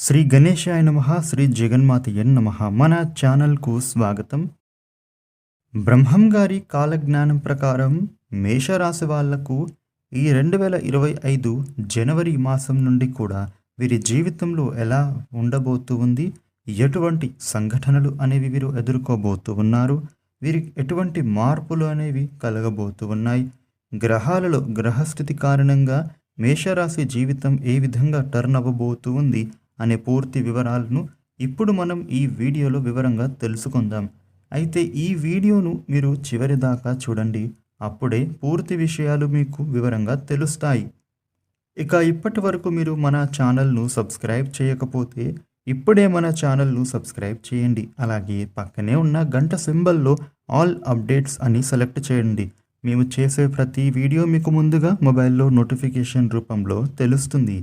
శ్రీ గణేశాయ నమ శ్రీ జగన్మాతయ్య నమ. మన ఛానల్కు స్వాగతం. బ్రహ్మం గారి కాలజ్ఞానం ప్రకారం మేషరాశి వాళ్ళకు ఈ రెండు వేల ఇరవై ఐదు జనవరి మాసం నుండి కూడా వీరి జీవితంలో ఎలా ఉండబోతూ ఉంది ఎటువంటి సంఘటనలు అనేవి వీరు ఎదుర్కోబోతూ ఉన్నారు వీరికి ఎటువంటి మార్పులు అనేవి కలగబోతూ ఉన్నాయి గ్రహాలలో గ్రహస్థితి కారణంగా మేషరాశి జీవితం ఏ విధంగా టర్న్ అవ్వబోతూ ఉంది అనే పూర్తి వివరాలను ఇప్పుడు మనం ఈ వీడియోలో వివరంగా తెలుసుకుందాం. అయితే ఈ వీడియోను మీరు చివరి దాకా చూడండి. అప్పుడే పూర్తి విషయాలు మీకు వివరంగా తెలుస్తాయి. ఇక ఇప్పటి వరకు మీరు మన ఛానల్ను సబ్స్క్రైబ్ చేయకపోతే ఇప్పుడే మన ఛానల్ను సబ్స్క్రైబ్ చేయండి. అలాగే పక్కనే ఉన్న గంట సింబల్లో ఆల్ అప్డేట్స్ అని సెలెక్ట్ చేయండి. మేము చేసే ప్రతి వీడియో మీకు ముందుగా మొబైల్లో నోటిఫికేషన్ రూపంలో తెలుస్తుంది.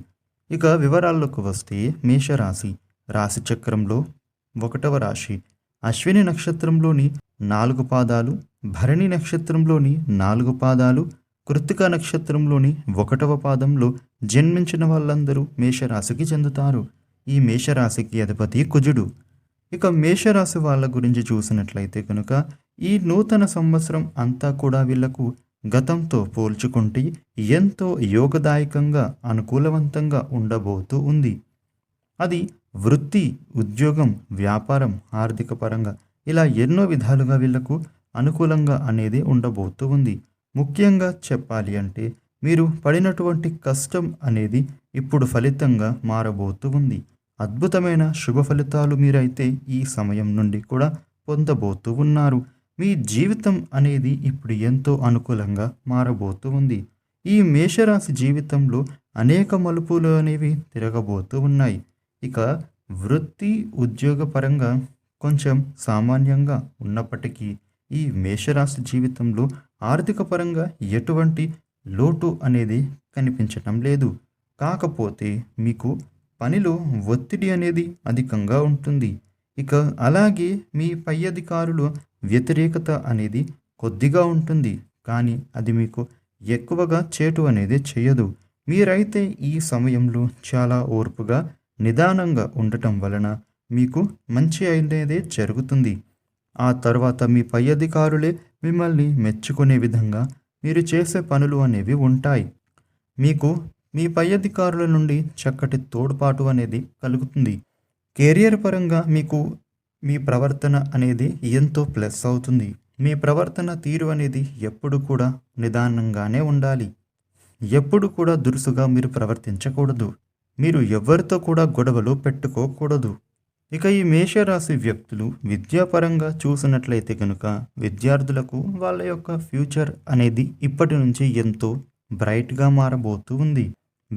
ఇక వివరాల్లోకి వస్తే మేషరాశి. రాశి చక్రంలో ఒకటవ రాశి. అశ్విని నక్షత్రంలోని నాలుగు పాదాలు భరణి నక్షత్రంలోని నాలుగు పాదాలు కృత్తిక నక్షత్రంలోని ఒకటవ పాదంలో జన్మించిన వాళ్ళందరూ మేషరాశికి చెందుతారు. ఈ మేషరాశికి అధిపతి కుజుడు. ఇక మేషరాశి వాళ్ళ గురించి చూసినట్లయితే కనుక ఈ నూతన సంవత్సరం అంతా కూడా వీళ్ళకు గతంతో పోల్చుకుంటే ఎంతో యోగదాయకంగా అనుకూలవంతంగా ఉండబోతూ ఉంది. అది వృత్తి ఉద్యోగం వ్యాపారం ఆర్థిక పరంగా ఇలా ఎన్నో విధాలుగా వీళ్ళకు అనుకూలంగా అనేది ఉండబోతూ ఉంది. ముఖ్యంగా చెప్పాలి అంటే మీరు పడినటువంటి కష్టం అనేది ఇప్పుడు ఫలితంగా మారబోతూ ఉంది. అద్భుతమైన శుభ ఫలితాలు మీరైతే ఈ సమయం నుండి కూడా పొందబోతూ ఉన్నారు. మీ జీవితం అనేది ఇప్పుడు ఎంతో అనుకూలంగా మారబోతూ ఉంది. ఈ మేషరాశి జీవితంలో అనేక మలుపులు అనేవి తిరగబోతూ ఉన్నాయి. ఇక వృత్తి ఉద్యోగపరంగా కొంచెం సామాన్యంగా ఉన్నప్పటికీ ఈ మేషరాశి జీవితంలో ఆర్థిక పరంగా ఎటువంటి లోటు అనేది కనిపించటం లేదు. కాకపోతే మీకు పనిలో ఒత్తిడి అనేది అధికంగా ఉంటుంది. ఇక అలాగే మీ పై అధికారులు వ్యతిరేకత అనేది కొద్దిగా ఉంటుంది కానీ అది మీకు ఎక్కువగా చేటు అనేది చేయదు. మీరైతే ఈ సమయంలో చాలా ఓర్పుగా నిదానంగా ఉండటం వలన మీకు మంచి అయినదే జరుగుతుంది. ఆ తర్వాత మీ పై అధికారులే మిమ్మల్ని మెచ్చుకునే విధంగా మీరు చేసే పనులు అనేవి ఉంటాయి. మీకు మీ పై అధికారుల నుండి చక్కటి తోడ్పాటు అనేది కలుగుతుంది. కెరియర్ పరంగా మీకు మీ ప్రవర్తన అనేది ఎంతో ప్లస్ అవుతుంది. మీ ప్రవర్తన తీరు అనేది ఎప్పుడు కూడా నిదానంగానే ఉండాలి. ఎప్పుడు కూడా దురుసుగా మీరు ప్రవర్తించకూడదు. మీరు ఎవరితో కూడా గొడవలు పెట్టుకోకూడదు. ఇక ఈ మేషరాశి వ్యక్తులు విద్యాపరంగా చూసినట్లయితే కనుక విద్యార్థులకు వాళ్ళ యొక్క ఫ్యూచర్ అనేది ఇప్పటి నుంచి ఎంతో బ్రైట్గా మారబోతూ ఉంది.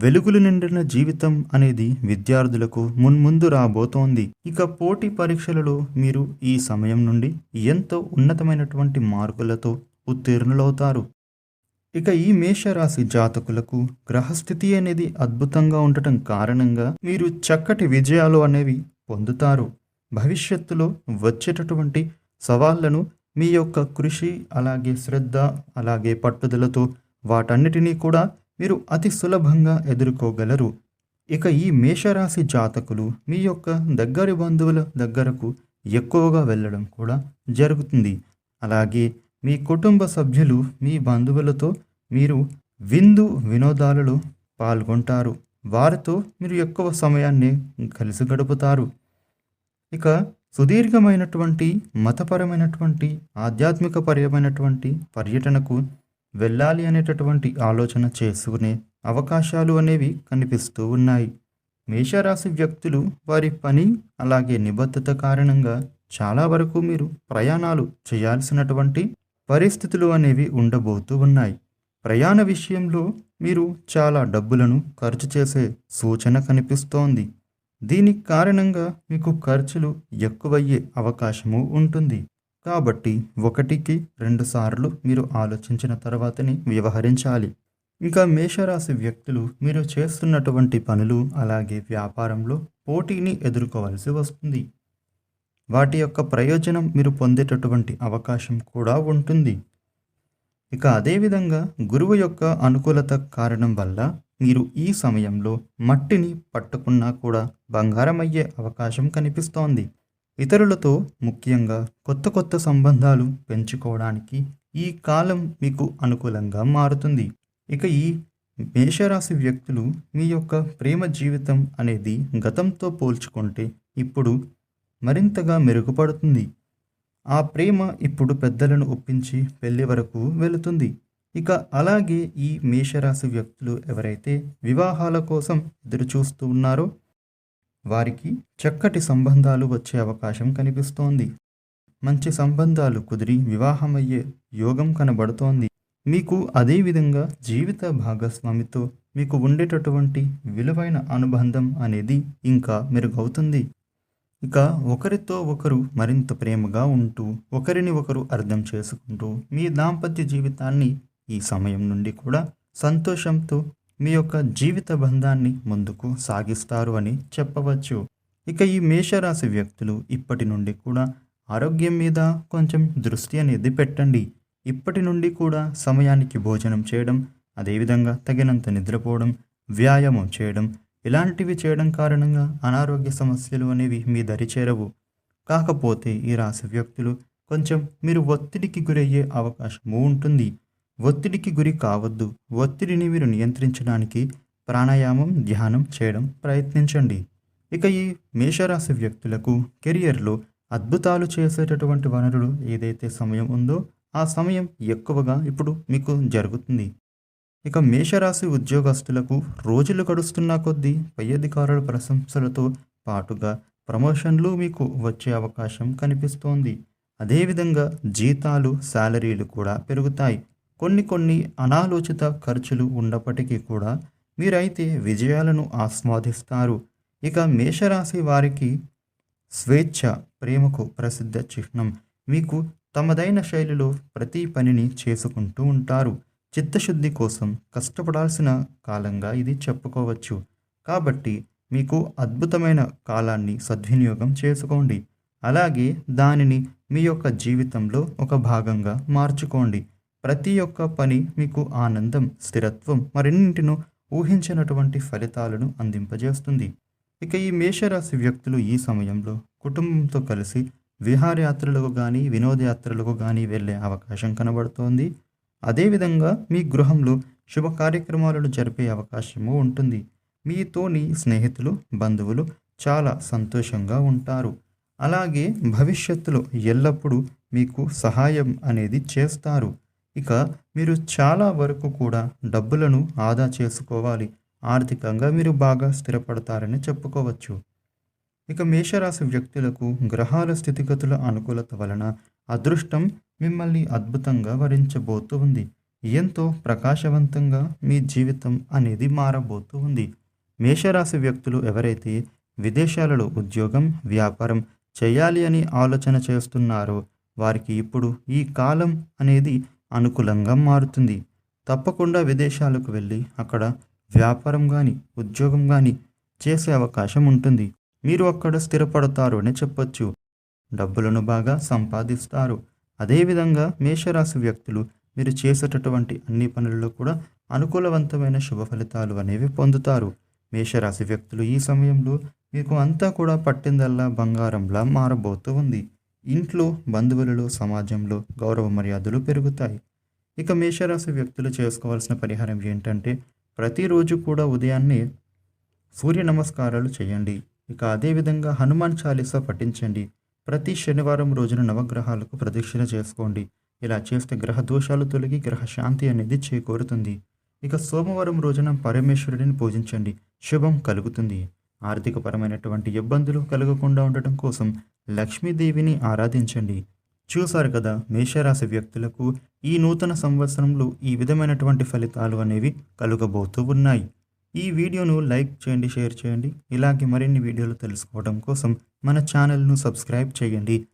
వెలుగులు నిండిన జీవితం అనేది విద్యార్థులకు మున్ముందు రాబోతోంది. ఇక పోటీ పరీక్షలలో మీరు ఈ సమయం నుండి ఎంతో ఉన్నతమైనటువంటి మార్కులతో ఉత్తీర్ణులవుతారు. ఇక ఈ మేషరాశి జాతకులకు గ్రహస్థితి అనేది అద్భుతంగా ఉండటం కారణంగా మీరు చక్కటి విజయాలు అనేవి పొందుతారు. భవిష్యత్తులో వచ్చేటటువంటి సవాళ్ళను మీ యొక్క కృషి అలాగే శ్రద్ధ అలాగే పట్టుదలతో వాటన్నిటినీ కూడా మీరు అతి సులభంగా ఎదుర్కోగలరు. ఇక ఈ మేషరాశి జాతకులు మీ యొక్క దగ్గరి బంధువుల దగ్గరకు ఎక్కువగా వెళ్ళడం కూడా జరుగుతుంది. అలాగే మీ కుటుంబ సభ్యులు మీ బంధువులతో మీరు విందు వినోదాలలో పాల్గొంటారు. వారితో మీరు ఎక్కువ సమయాన్ని కలిసి గడుపుతారు. ఇక సుదీర్ఘమైనటువంటి మతపరమైనటువంటి ఆధ్యాత్మికపరమైనటువంటి పర్యటనకు వెళ్ళాలి అనేటటువంటి ఆలోచన చేసుకునే అవకాశాలు అనేవి కనిపిస్తూ ఉన్నాయి. మేషరాశి వ్యక్తులు వారి పని అలాగే నిబద్ధత కారణంగా చాలా వరకు మీరు ప్రయాణాలు చేయాల్సినటువంటి పరిస్థితులు అనేవి ఉండబోతూ ఉన్నాయి. ప్రయాణ విషయంలో మీరు చాలా డబ్బులను ఖర్చు చేసే సూచన కనిపిస్తోంది. దీనికి కారణంగా మీకు ఖర్చులు ఎక్కువయ్యే అవకాశము ఉంటుంది. కాబట్టి ఒకటికి రెండు సార్లు మీరు ఆలోచించిన తర్వాతనే వ్యవహరించాలి. ఇంకా మేషరాశి వ్యక్తులు మీరు చేస్తున్నటువంటి పనులు అలాగే వ్యాపారంలో పోటీని ఎదుర్కోవాల్సి వస్తుంది. వాటి యొక్క ప్రయోజనం మీరు పొందేటటువంటి అవకాశం కూడా ఉంటుంది. ఇక అదేవిధంగా గురువు యొక్క అనుకూలత కారణం వల్ల మీరు ఈ సమయంలో మట్టిని పట్టుకున్నా కూడా బంగారం అయ్యే అవకాశం కనిపిస్తోంది. ఇతరులతో ముఖ్యంగా కొత్త కొత్త సంబంధాలు పెంచుకోవడానికి ఈ కాలం మీకు అనుకూలంగా మారుతుంది. ఇక ఈ మేషరాశి వ్యక్తులు మీ యొక్క ప్రేమ జీవితం అనేది గతంతో పోల్చుకుంటే ఇప్పుడు మరింతగా మెరుగుపడుతుంది. ఆ ప్రేమ ఇప్పుడు పెద్దలను ఒప్పించి పెళ్ళి వరకు వెళుతుంది. ఇక అలాగే ఈ మేషరాశి వ్యక్తులు ఎవరైతే వివాహాల కోసం ఎదురు చూస్తూ ఉన్నారో వారికి చక్కటి సంబంధాలు వచ్చే అవకాశం కనిపిస్తోంది. మంచి సంబంధాలు కుదిరి వివాహమయ్యే యోగం కనబడుతోంది. మీకు అదేవిధంగా జీవిత భాగస్వామితో మీకు ఉండేటటువంటి విలువైన అనుబంధం అనేది ఇంకా మెరుగవుతుంది. ఇక ఒకరితో ఒకరు మరింత ప్రేమగా ఉంటూ ఒకరిని ఒకరు అర్థం చేసుకుంటూ మీ దాంపత్య జీవితాన్ని ఈ సమయం నుండి కూడా సంతోషంతో మీ యొక్క జీవిత బంధాన్ని ముందుకు సాగిస్తారు అని చెప్పవచ్చు. ఇక ఈ మేషరాశి వ్యక్తులు ఇప్పటి నుండి కూడా ఆరోగ్యం మీద కొంచెం దృష్టి అనేది పెట్టండి. ఇప్పటి నుండి కూడా సమయానికి భోజనం చేయడం అదేవిధంగా తగినంత నిద్రపోవడం వ్యాయామం చేయడం ఇలాంటివి చేయడం కారణంగా అనారోగ్య సమస్యలు అనేవి మీ దరి చేరవు. కాకపోతే ఈ రాశి వ్యక్తులు కొంచెం మీరు ఒత్తిడికి గురయ్యే అవకాశము ఉంటుంది. ఒత్తిడికి గురి కావద్దు. ఒత్తిడిని మీరు నియంత్రించడానికి ప్రాణాయామం ధ్యానం చేయడం ప్రయత్నించండి. ఇక ఈ మేషరాశి వ్యక్తులకు కెరియర్లో అద్భుతాలు చేసేటటువంటి వనరులు ఏదైతే సమయం ఉందో ఆ సమయం ఎక్కువగా ఇప్పుడు మీకు జరుగుతుంది. ఇక మేషరాశి ఉద్యోగస్తులకు రోజులు గడుస్తున్న కొద్దీ పై అధికారుల ప్రశంసలతో పాటుగా ప్రమోషన్లు మీకు వచ్చే అవకాశం కనిపిస్తోంది. అదేవిధంగా జీతాలు శాలరీలు కూడా పెరుగుతాయి. కొన్ని కొన్ని అనాలోచిత ఖర్చులు ఉన్నప్పటికీ కూడా మీరైతే విజయాలను ఆస్వాదిస్తారు. ఇక మేషరాశి వారికి స్వేచ్ఛ ప్రేమకు ప్రసిద్ధ చిహ్నం. మీకు తమదైన శైలిలో ప్రతి పనిని చేసుకుంటూ ఉంటారు. చిత్తశుద్ధి కోసం కష్టపడాల్సిన కాలంగా ఇది చెప్పుకోవచ్చు. కాబట్టి మీకు అద్భుతమైన కాలాన్ని సద్వినియోగం చేసుకోండి. అలాగే దానిని మీ యొక్క జీవితంలో ఒక భాగంగా మార్చుకోండి. ప్రతి ఒక్క పని మీకు ఆనందం స్థిరత్వం మరిన్నింటినో ఊహించినటువంటి ఫలితాలను అందింపజేస్తుంది. ఇక ఈ మేషరాశి వ్యక్తులు ఈ సమయంలో కుటుంబంతో కలిసి విహారయాత్రలకు కానీ వినోదయాత్రలకు కానీ వెళ్ళే అవకాశం కనబడుతోంది. అదేవిధంగా మీ గృహంలో శుభ కార్యక్రమాలను జరిపే అవకాశము ఉంటుంది. మీతోని స్నేహితులు బంధువులు చాలా సంతోషంగా ఉంటారు. అలాగే భవిష్యత్తులో ఎల్లప్పుడూ మీకు సహాయం అనేది చేస్తారు. ఇక మీరు చాలా వరకు కూడా డబ్బులను ఆదా చేసుకోవాలి. ఆర్థికంగా మీరు బాగా స్థిరపడతారని చెప్పుకోవచ్చు. ఇక మేషరాశి వ్యక్తులకు గ్రహాల స్థితిగతుల అనుకూలత వలన అదృష్టం మిమ్మల్ని అద్భుతంగా వరించబోతూ ఉంది. ఎంతో ప్రకాశవంతంగా మీ జీవితం అనేది మారబోతూ ఉంది. మేషరాశి వ్యక్తులు ఎవరైతే విదేశాలలో ఉద్యోగం వ్యాపారం చేయాలి అని ఆలోచన చేస్తున్నారో వారికి ఇప్పుడు ఈ కాలం అనేది అనుకూలంగా మారుతుంది. తప్పకుండా విదేశాలకు వెళ్ళి అక్కడ వ్యాపారం కానీ ఉద్యోగం కానీ చేసే అవకాశం ఉంటుంది. మీరు అక్కడ స్థిరపడతారు అని చెప్పొచ్చు. డబ్బులను బాగా సంపాదిస్తారు. అదేవిధంగా మేషరాశి వ్యక్తులు మీరు చేసేటటువంటి అన్ని పనుల్లో కూడా అనుకూలవంతమైన శుభ ఫలితాలు అనేవి పొందుతారు. మేషరాశి వ్యక్తులు ఈ సమయంలో మీకు అంతా కూడా పట్టిందల్లా బంగారంలా మారబోతూ ఉంది. ఇంట్లో బంధువులలో సమాజంలో గౌరవ మర్యాదలు పెరుగుతాయి. ఇక మేషరాశి వ్యక్తులు చేసుకోవాల్సిన పరిహారం ఏంటంటే ప్రతిరోజు కూడా ఉదయాన్నే సూర్య నమస్కారాలు చేయండి. ఇక అదేవిధంగా హనుమాన్ చాలీసా పఠించండి. ప్రతి శనివారం రోజున నవగ్రహాలకు ప్రదక్షిణ చేసుకోండి. ఇలా చేస్తే గ్రహ దోషాలు తొలగి గ్రహ శాంతి అనేది చేకూరుతుంది. ఇక సోమవారం రోజున పరమేశ్వరుడిని పూజించండి. శుభం కలుగుతుంది. ఆర్థికపరమైనటువంటి ఇబ్బందులు కలగకుండా ఉండటం కోసం లక్ష్మీదేవిని ఆరాధించండి. చూశారు కదా మేషరాశి వ్యక్తులకు ఈ నూతన సంవత్సరంలో ఈ విధమైనటువంటి ఫలితాలు అనేవి కలుగబోతూ ఉన్నాయి. ఈ వీడియోను లైక్ చేయండి షేర్ చేయండి. ఇలాగే మరిన్ని వీడియోలు తెలుసుకోవడం కోసం మన ఛానల్ను సబ్స్క్రైబ్ చేయండి.